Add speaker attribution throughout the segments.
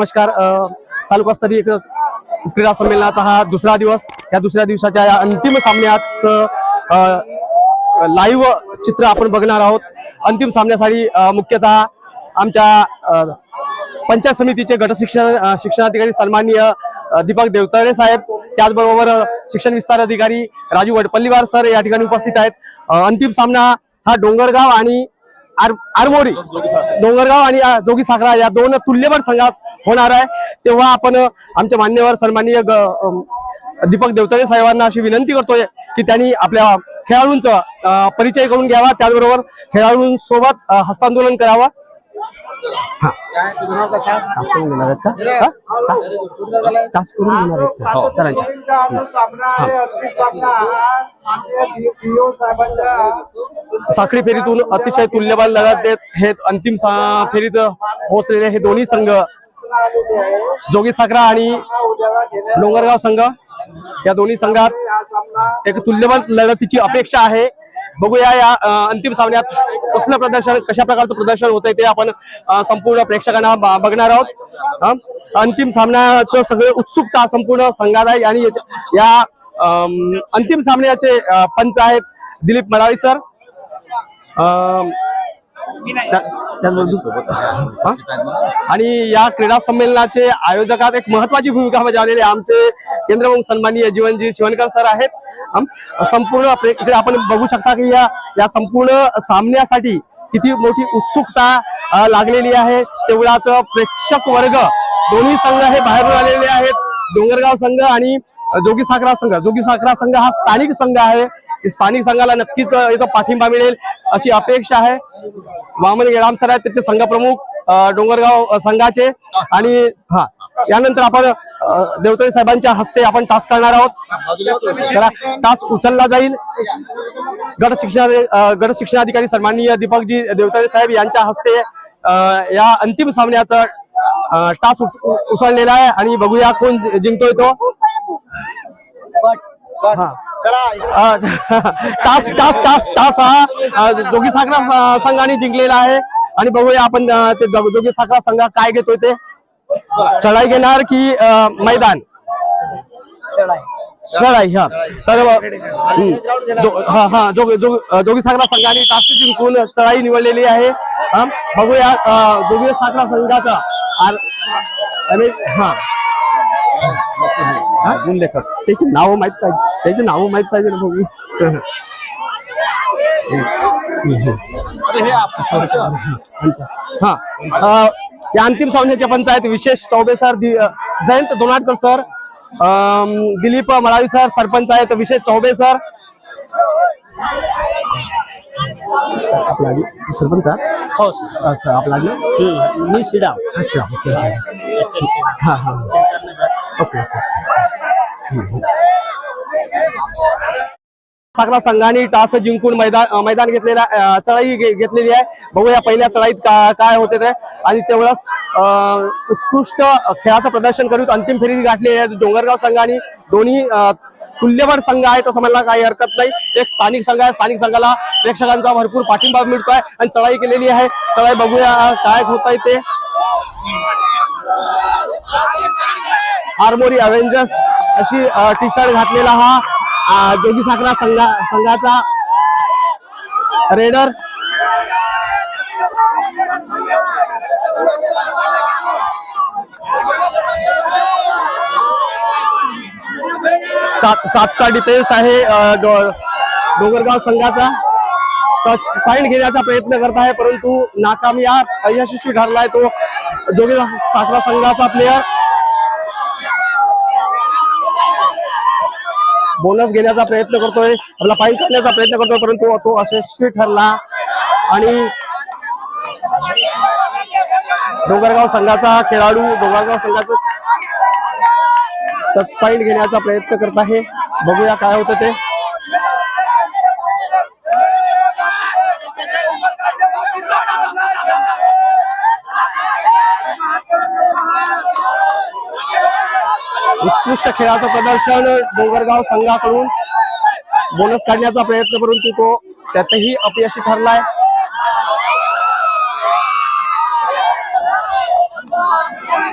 Speaker 1: नमस्कार तालुकास्तरीय एक क्रीडा संमेलनाचा हा दुसरा दिवस. या दुसऱ्या दिवसाच्या या अंतिम सामन्यात लाईव्ह चित्र आपण बघणार आहोत. अंतिम सामन्यासाठी मुख्यतः आमच्या पंचायत समितीचे गट शिक्षण शिक्षणाधिकारी सन्माननीय दीपक देवतळे साहेब त्याचबरोबर शिक्षण विस्तार अधिकारी राजू वडपल्लीवार सर या ठिकाणी उपस्थित आहेत. अंतिम सामना हा डोंगरगाव आणि आरमोरी डोंगरगाव आणि जोगी साखरा या दोन तुल्यबळ संघात होणार आहे तेव्हा आपण अ, आमचे मान्यवर सन्माननीय दीपक देवतळे साहेबांना अशी विनंती करतोय की त्यांनी आपल्या खेळाडूंचा परिचय करून घ्यावा त्याचबरोबर खेळाडूंसोबत हस्तांदोलन करावं हा? सरांच्या साखळी फेरीतून अतिशय तुल्यबळ लढत देत हे अंतिम फेरीत पोहोचलेले हे दोन्ही संघ. जोगी साखरा आणि डोंगरगाव संघ. या दोन्ही संघात एक तुल्यबळ लढतीची अपेक्षा आहे. बघूया या अंतिम सामन्यात कसलं प्रदर्शन कशा प्रकारचं प्रदर्शन होतंय ते आपण संपूर्ण प्रेक्षकांना बघणार आहोत. अंतिम सामन्याचं सगळे उत्सुकता संपूर्ण संघात आहे आणि या अंतिम सामन्याचे पंच आहेत दिलीप मरावी सर अम, त्या- त्याचबरोबर हा? आणि या क्रीडा संमेलनाचे आयोजकात एक महत्वाची भूमिका बजावलेले आमचे केंद्रप्रमुख सन्माननीय जीवनजी शिवणकर सर आहेत. संपूर्ण इकडे आपण बघू शकता की या या संपूर्ण सामन्यासाठी किती मोठी उत्सुकता लागलेली आहे. तेवढाच प्रेक्षक वर्ग दोन्ही संघ हे बाहेरून आलेले आहेत. डोंगरगाव संघ आणि जोगी साखरा संघ. जोगी साखरा संघ हा स्थानिक संघ आहे. स्थानिक संघाला नक्कीच अ, इथं पाठिंबा मिळेल. अशी अपेक्षा आहे. वामन गेडाम सर आहेत त्याचे संघ प्रमुख अ, डोंगरगाव संघाचे आणि हा यानंतर आपण देवतळे साहेबांच्या हस्ते आपण टास्क करणार आहोत. टास्क उचलला जाईल. गट शिक्षण गट शिक्षणाधिकारी सन्माननीय दीपकजी देवतळे साहेब यांच्या हस्ते या अंतिम सामन्याचा टास्क उचललेला आहे आणि बघूया कोण जिंकतोय तो. हा. टास टास टास टास हा. जोगी साखरा संघाने जिंकलेला आहे. आणि बघूया आपण ते जोगी साखरा संघ काय घेतोय ते. चढाई घेणार की मैदान? चढाई. हा. तर हा हा जोगी जोगी साखरा संघाने टास जिंकून चढाई निवडलेली आहे. हा, बघूया जोगी साखरा संघाचा आर- हा? हा? त्याची नावं माहीत पाहिजे. त्याची नावं माहीत पाहिजे ना बघू हा या अंतिम सामन्याच्या panchayat Vishesh Choubey sir Jayant Donatkar sir Dilip Malavi sir sarpanch आहेत विशेष चौबे सर. आपला सरपंच हो? सर. आपला
Speaker 2: मी श्रीराम
Speaker 1: हा हा साखरा संघाने टास जिंकून मैदान मैदान घेतलेला चढाई घेतलेली आहे. बघूया पहिल्या चढाईत का- काय होते ते. आणि तेवढंच उत्कृष्ट खेळाचं प्रदर्शन करून अंतिम फेरी गाठली आहे डोंगरगाव संघाने. दोन्ही अं, तुल्यबळ संघ आहे तसं म्हणायला काही हरकत नाही. एक स्थानिक संघ आहे. स्थानिक संघाला प्रेक्षकांचा भरपूर पाठिंबा मिळतोय. आणि चढाई केलेली आहे. चढाई बघूया काय होत आहे ते. आर्मोरी अव्हेंजर्स अशी टी शर्ट घातलेला हा जोगी साखरा संघा संघाचा रेडर सात सातचा डिफेन्स आहे डोंगरगाव संघाचा. टच पॉइंट घेण्याचा प्रयत्न करत आहे परंतु नाकामयाब अयशस्वी ठरलाय तो जोगी साखरा संघाचा प्लेयर बोनस घेण्याचा प्रयत्न करतोय. आपला पॉईंट करण्याचा प्रयत्न करतोय परंतु तो अशस्वी ठरला आणि डोंगरगाव संघाचा खेळाडू डोंगरगाव संघाचा टच पॉईंट घेण्याचा प्रयत्न करत आहे. बघूया काय होतं ते. उत्कृष्ट खेळाचं प्रदर्शन डोंगरगाव संघाकडून. बोनस काढण्याचा प्रयत्न परंतु तो त्यातही अपयशी ठरलाय.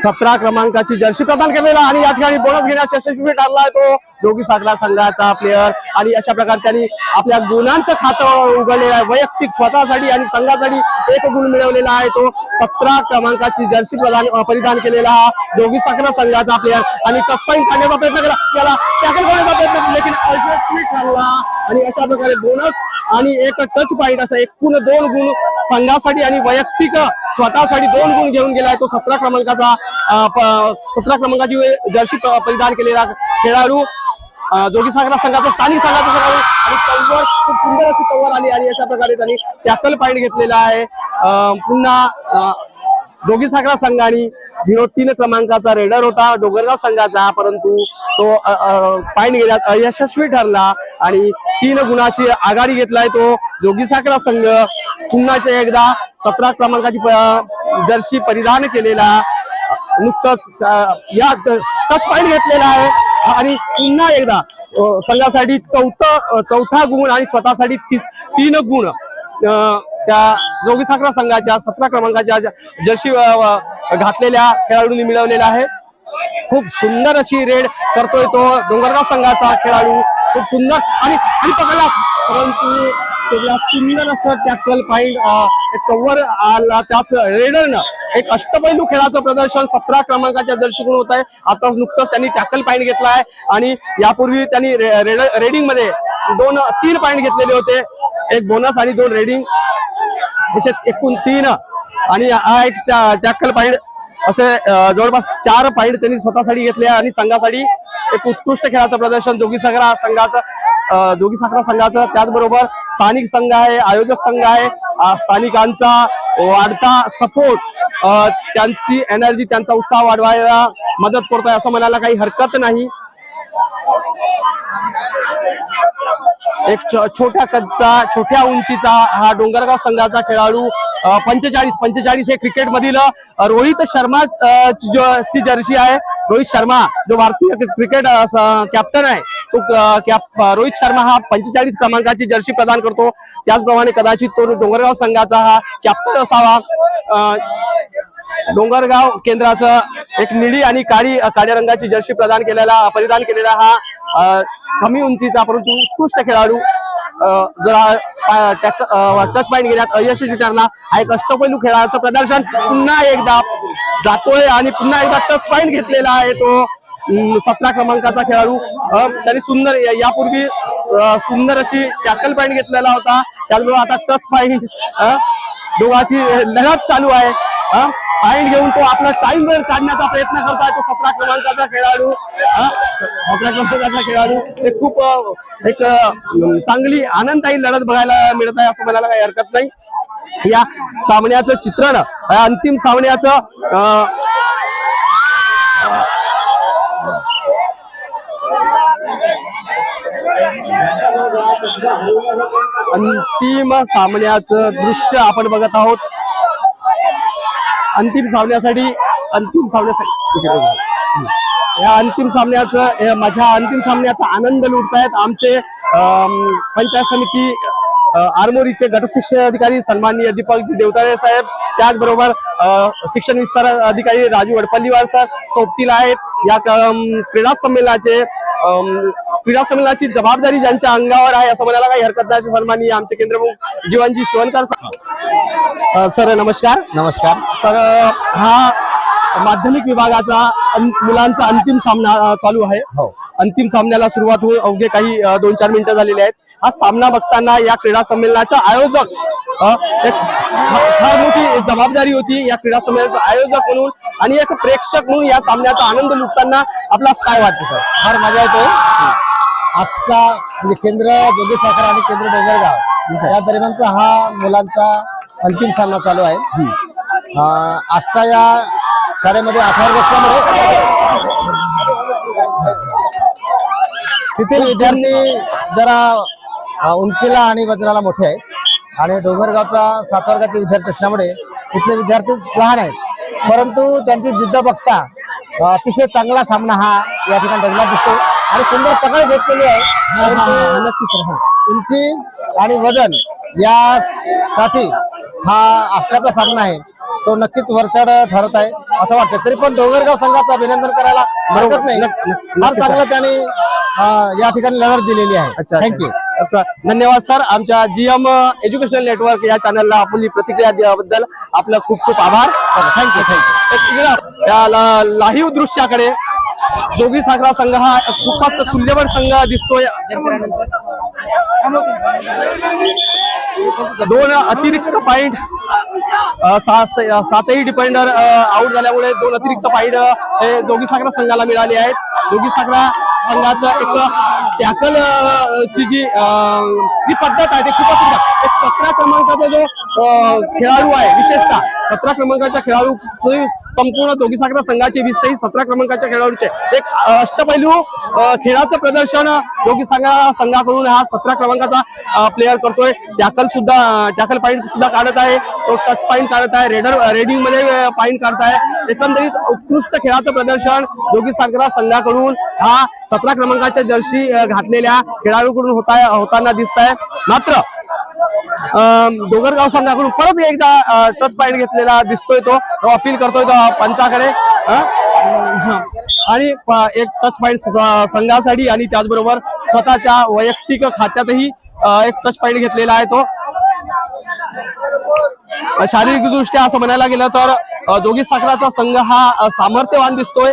Speaker 1: सतरा क्रमांकाची जर्सी प्रदान केलेला आणि या ठिकाणी बोनस घेण्यास यशस्वी ठरला आहे तो जोगी साखरा संघाचा प्लेअर आणि अशा प्रकारे त्यांनी आपल्या गुणांचं खातं उघडलेलं आहे. वैयक्तिक स्वतःसाठी आणि संघासाठी एक गुण मिळवलेला आहे तो. सतरा क्रमांकाची जर्सी प्रदान परिधान केलेला हा जोगी साखरा संघाचा प्लेअर आणि कसपाईन खाण्याचा प्रयत्न केला. त्याला टॅकल करण्याचा प्रयत्न केला, लेकिन अयशस्वी ठरला. आणि अशा प्रकारे बोनस आणि एक टच पॉईंट असा एकूण दोन गुण संघासाठी आणि वैयक्तिक स्वतःसाठी दोन गुण घेऊन गेलाय तो सतरा क्रमांकाचा सतरा क्रमांकाची जर्सी परिधान केलेला खेळाडू. जोगी सागरा संघाचा स्थानिक संघाचा खेळाडू. आणि कव्वर खूप सुंदर अशी कव्वर आली आणि अशा प्रकारे त्यांनी टॅकल पॉईंट घेतलेला आहे. पुन्हा जोगी सागरा संघाने झिरो तीन क्रमांकाचा रेडर होता डोंगरगाव संघाचा परंतु तो पायन गेल्यात अयशस्वी ठरला आणि तीन गुणाची आघाडी घेतलाय तो जोगी साखरा संघ. पुन्हाच्या एकदा सतरा क्रमांकाची जर्सी परिधान केलेला नुकतंच या टच पॉईंट घेतलेला आहे. आणि पुन्हा एकदा संघासाठी चौथ चौथा गुण आणि स्वतःसाठी तीन गुण. अं, त्या जोगी साखरा संघाच्या सतरा क्रमांकाच्या जर्सी घातलेल्या खेळाडूंनी मिळवलेला आहे. खूप सुंदर अशी रेड करतोय तो डोंगरगाव संघाचा खेळाडू. खूप सुंदर आणि आणि पकडला. परंतु त्याला सुंदर असं टॅकल पॉईंट कव्हर आला. त्याच रेडरनं एक अष्टपैलू खेळाचं प्रदर्शन सतरा क्रमांकाच्या दर्शकून होत आहे. आता नुकतंच त्यांनी टॅकल पॉईंट घेतला आहे. आणि यापूर्वी त्यांनी रेडिंगमध्ये दोन तीन पॉईंट घेतलेले होते. एक बोनस आणि दोन रेडिंग एकूण तीन आणि हा एक टॅकल पॉईंट असे जवळपास चार पॉईंट त्यांनी स्वतःसाठी घेतले आणि संघासाठी एक उत्कृष्ट खेळाचं प्रदर्शन जोगी साखरा संघाचं जोगी साखरा संघाचं. त्याचबरोबर स्थानिक संघ आहे आयोजक संघ आहे. स्थानिकांचा वाढता सपोर्ट त्यांची एनर्जी त्यांचा उत्साह वाढवायला मदत करतोय असं म्हणायला काही हरकत नाही. एक छोट्या कच्चा छोट्या उंचीचा हा डोंगरगाव संघाचा खेळाडू पंचेचाळीस पंचेचाळीस हे क्रिकेट मधील रोहित शर्मा ची जर्सी आहे. रोहित शर्मा जो भारतीय क्रिकेट कॅप्टन आहे तो कॅप रोहित शर्मा हा पंचेचाळीस क्रमांकाची जर्सी प्रदान करतो. त्याचप्रमाणे कदाचित तो डोंगरगाव संघाचा हा कॅप्टन असावा. डोंगरगाव केंद्राचं एक निळी आणि काळी काळ्या रंगाची जर्सी प्रदान केलेला परिधान केलेला हा कमी उंचीचा परंतु उत्कृष्ट खेळाडू. जरा टच पॉईंट घेण्यात अयशस्वी ठरला. हा एक अष्टपैलू खेळाचं प्रदर्शन पुन्हा एकदा जातोय आणि पुन्हा एकदा टच पॉईंट घेतलेला आहे तो सतरा क्रमांकाचा खेळाडू. त्यांनी सुंदर यापूर्वी सुंदर अशी टॅकल पॉईंट घेतलेला होता. त्याचबरोबर आता टच पॉईंट दोघांची लढत चालू आहे. पॉइंट घेऊन तो आपला टाइम वेळ काढण्याचा प्रयत्न करतोय. तो सतरा क्रमांकाचा खेळाडू अ, सतरा क्रमांकाचा खेळाडू. हे खूप एक चांगली आनंददायी लढत बघायला मिळत आहे असं म्हणायला काही हरकत नाही. या सामन्याचं चित्रण या अंतिम सामन्याचं अंतिम सामन्याचं दृश्य आपण बघत आहोत. अंतिम सामन्यासाठी अंतिम सामन्यासाठी. या अंतिम सामन्याचं माझ्या अंतिम सामन्याचा आनंद लुटतायत आमचे पंचायत समिती आरमोरीचे गटशिक्षण अधिकारी सन्माननीय दीपक देवताळे साहेब त्याचबरोबर शिक्षण विस्तार अधिकारी राजू वडपल्लीवार सर सोबतील आहेत. या क्रीडा संमेलनाचे क्रीडा संमेलनाची जबाबदारी ज्यांच्या अंगावर आहे असं म्हणायला काही हरकत नाही सन्माननीय आमचे केंद्रप्रमुख जीवनजी शिवणकर सर नमस्कार.
Speaker 2: नमस्कार.
Speaker 1: सर हा माध्यमिक विभागाचा मुलांचा अंतिम सामना चालू आहे.
Speaker 2: हो.
Speaker 1: अंतिम सामन्याला सुरुवात होऊन अवघे काही दोन चार मिनिटं झालेली आहेत. हा सामना बघताना या क्रीडा संमेलनाचा आयोजक एक फार मोठी जबाबदारी होती या क्रीडा संमेलनाचा आयोजक म्हणून आणि एक प्रेक्षक म्हणून या सामन्याचा आनंद लुटताना आपल्यास काय वाटतं सर?
Speaker 2: फार मजा येते आष्टा म्हणजे केंद्र जोगी साखर आणि केंद्र डोंगरगाव. या दरम्यानचा हा मुलांचा अंतिम सामना चालू आहे. आष्टा या शाळेमध्ये अठरा वर्ग असल्यामुळे तेथील विद्यार्थी जरा उंचीला आणि वजनाला मोठे आहेत. आणि डोंगरगावचा सात वर्गाचे विद्यार्थी असल्यामुळे तिथले विद्यार्थी लहान आहेत. परंतु त्यांची जिद्द बघता अतिशय चांगला सामना हा या ठिकाणी दिसतो आणि सुंदर पकड घेतलेली आहे.
Speaker 1: नक्कीच.
Speaker 2: उंची आणि वजन यासाठी हा आष्ट्याचा सामना आहे. तो नक्कीच वरचढ ठरत आहे. असं वाटतं तरी पण डोंगरगाव संघाचं अभिनंदन करायला हरकत नाही. फार चांगलं त्यांनी या ठिकाणी लढत दिलेली आहे.
Speaker 1: अच्छा
Speaker 2: थँक्यू.
Speaker 1: धन्यवाद सर. आमच्या जीएम एज्युकेशनल नेटवर्क या चॅनलला आपली प्रतिक्रिया दिल्याबद्दल आपलं खूप खूप आभार.
Speaker 2: थँक्यू थँक्यू
Speaker 1: त्या लाईव्ह दृश्याकडे जोगी सागरा संघ हा सुखात तुल्यबळ संघ दिसतोय. दोन अतिरिक्त पॉइंट सातही डिफेंडर आउट झाल्यामुळे दोन अतिरिक्त पॉइंट हे दोघी सागरा संघाला मिळाले आहेत. दोघी सागरा संघाचं एक टॅकल ची जी अं, जी पद्धत आहे ते खूपच एक सतरा क्रमांकाचा जो खेळाडू आहे विशेषतः सतरा क्रमांकाच्या खेळाडू संपूर्ण दोघी साखर संघाची वीस सतरा क्रमांकाच्या खेळाडूचे. एक अष्टपैलू खेळाचं प्रदर्शन दोघी सांगा संघाकडून हा सतरा क्रमांकाचा प्लेअर करतोय. टॅकल सुद्धा टॅकल पॉईंट सुद्धा काढत आहे. तो टच पॉईंट काढत आहे. रेडर रेडिंगमध्ये पॉईंट काढत आहे. एकंदरीत उत्कृष्ट खेळाचं प्रदर्शन जोगी सागरा संघाकडून हा सतरा क्रमांकाच्या जर्सी घातलेल्या खेळाडूकडून होता होताना दिसत आहे मात्र डोंगरगाव संघाकडून परत एकदा टच पॉईंट घेतलेला दिसतोय तो. अपील करतोय तो पंचाकडे. आणि एक टच पॉईंट संघासाठी आणि त्याचबरोबर स्वतःच्या वैयक्तिक खात्यातही एक टच पॉईंट घेतलेला आहे तो. शारीरिक दृष्ट्या असं म्हणायला गेलं तर जोगी साखराचा संघ हा सामर्थ्यवान दिसतोय.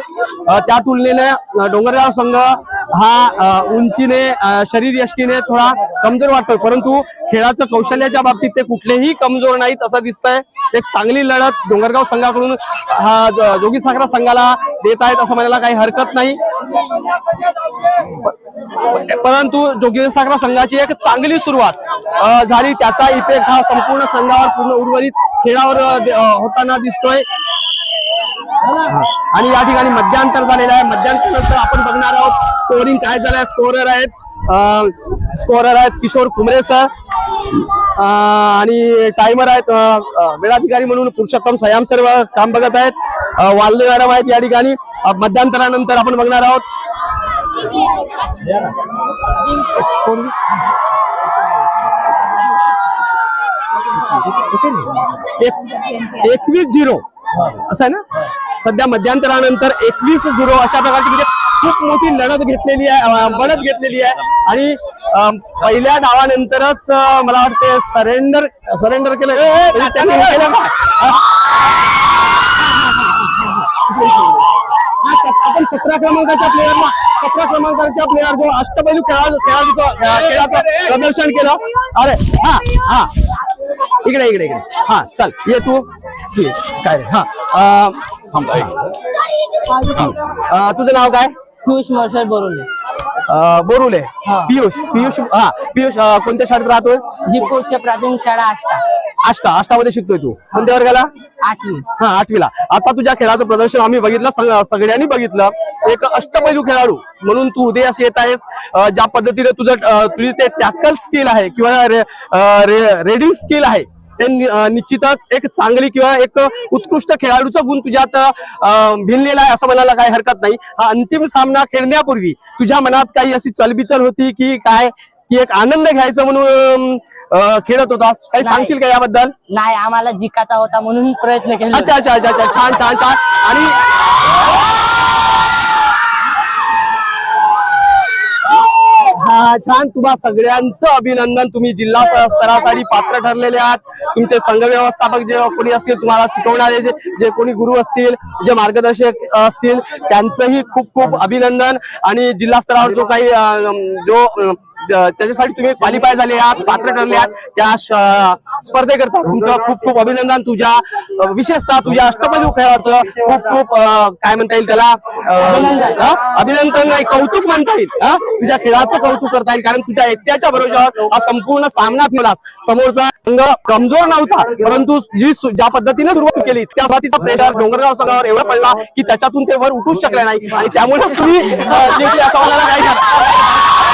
Speaker 1: त्या तुलनेने डोंगरगाव संघ हा उंचीने शरीर यष्टीने थोडा कमजोर वाटतोय. परंतु खेळाचं कौशल्याच्या बाबतीत ते कुठलेही कमजोर नाहीत असं दिसतंय. एक चांगली लढत डोंगरगाव संघाकडून हा जोगी साखरा संघाला देत आहेत असं म्हणायला काही हरकत नाही. परंतु जोगी साखरा संघाची एक चांगली सुरुवात झाली. त्याचा इफेक्ट हा संपूर्ण संघावर पूर्ण उर्वरित खेळावर होताना दिसतोय. आणि या ठिकाणी मध्यांतर झालेलं आहे. मध्यांतर आपण बघणार आहोत स्कोरिंग काय झालंय. स्कोरर आहेत स्कोरर आहेत किशोर कुमरे सर आणि टायमर आहेत वेळाधिकारी म्हणून पुरुषोत्तम सयाम सर्व काम बघत आहेत. वालदे मॅडम आहेत या ठिकाणी. मध्यांतरानंतर आपण बघणार आहोत. एकवीस झिरो. असं आहे ना? सध्या मध्यांतरानंतर एकवीस झिरो अशा प्रकारची म्हणजे खूप मोठी लढत घेतलेली आहे अं, लढत घेतलेली आहे. आणि पहिल्या डावानंतरच मला वाटते सरेंडर सरेंडर केलं. त्यांनी आपण सतरा क्रमांकाच्या प्लेअरला सतरा क्रमांकाच्या प्लेअर जो अष्टपैलू खेळाडू खेळा- खेळाचं प्रदर्शन केलं. अरे हा हा. इकडे इकडे इकडे. हा चल ये तू. काय हा. अं, तुझं नाव काय?
Speaker 3: पियुष
Speaker 1: अं, बोरुले.
Speaker 3: हा.
Speaker 1: पियुष पियुष हा. पियुष अं, कोणत्या शाळेत राहतोय?
Speaker 3: जिपको उच्च प्राथमिक शाळा आष्टा.
Speaker 1: आष्टा आष्टामध्ये शिकतोय तू. कोणत्या वर्गाला?
Speaker 3: आठवी.
Speaker 1: हा आठवीला. आता तुझ्या खेळाचं प्रदर्शन आम्ही बघितलं सग- सगळ्यांनी बघितलं. एक अष्टपैलू खेळाडू म्हणून तू उदयास येत आहेस अं, ज्या पद्धतीने तुझं अं, तुझी ते टॅकल स्किल आहे किंवा रेडिंग स्किल आहे ते निश्चितच एक चांगली किंवा एक उत्कृष्ट खेळाडूचा गुण तुझ्यात भिनलेला आहे असं म्हणायला काही हरकत नाही. हा अंतिम सामना खेळण्यापूर्वी तुझ्या मनात काही अशी चलबिचल होती की काय की एक आनंद घ्यायचा म्हणून खेळत होतास? काही. सांगशील का याबद्दल?
Speaker 3: नाही आम्हाला जिकाचा होता म्हणून प्रयत्न केला.
Speaker 1: अच्छा अच्छा अच्छा अच्छा छान छान छान. आणि हा छान तुम्हा सगळ्यांचं अभिनंदन. तुम्ही जिल्हा स्तरासाठी पात्र ठरलेले आहात. तुमचे संघ व्यवस्थापक जे कोणी असतील तुम्हाला शिकवणारे जे जे कोणी गुरु असतील जे मार्गदर्शक असतील त्यांचंही खूप खूप अभिनंदन. आणि जिल्हा स्तरावर जो काही जो त्याच्यासाठी तुम्ही क्वालिफाय झाले आहात पात्र ठरले आहात. त्या स्पर्धेकरता तुमचं खूप खूप अभिनंदन. तुझ्या विशेषतः तुझ्या अष्टपैलू खेळाचं खूप खूप काय म्हणता येईल त्याला?
Speaker 3: अभिनंदन.
Speaker 1: नाही कौतुक म्हणता येईल? तुझ्या खेळाचं कौतुक करता येईल कारण तुझ्या एकट्याच्या बरोबर हा संपूर्ण सामना फिरलास समोरचा संघ कमजोर नव्हता परंतु जी ज्या पद्धतीने सुरुवात केली त्या सुरुवातीचा प्रेशर डोंगरगाव संघावर एवढा पडला की त्याच्यातून ते वर उठूच शकले नाही. आणि त्यामुळेच तुम्ही असं मला काही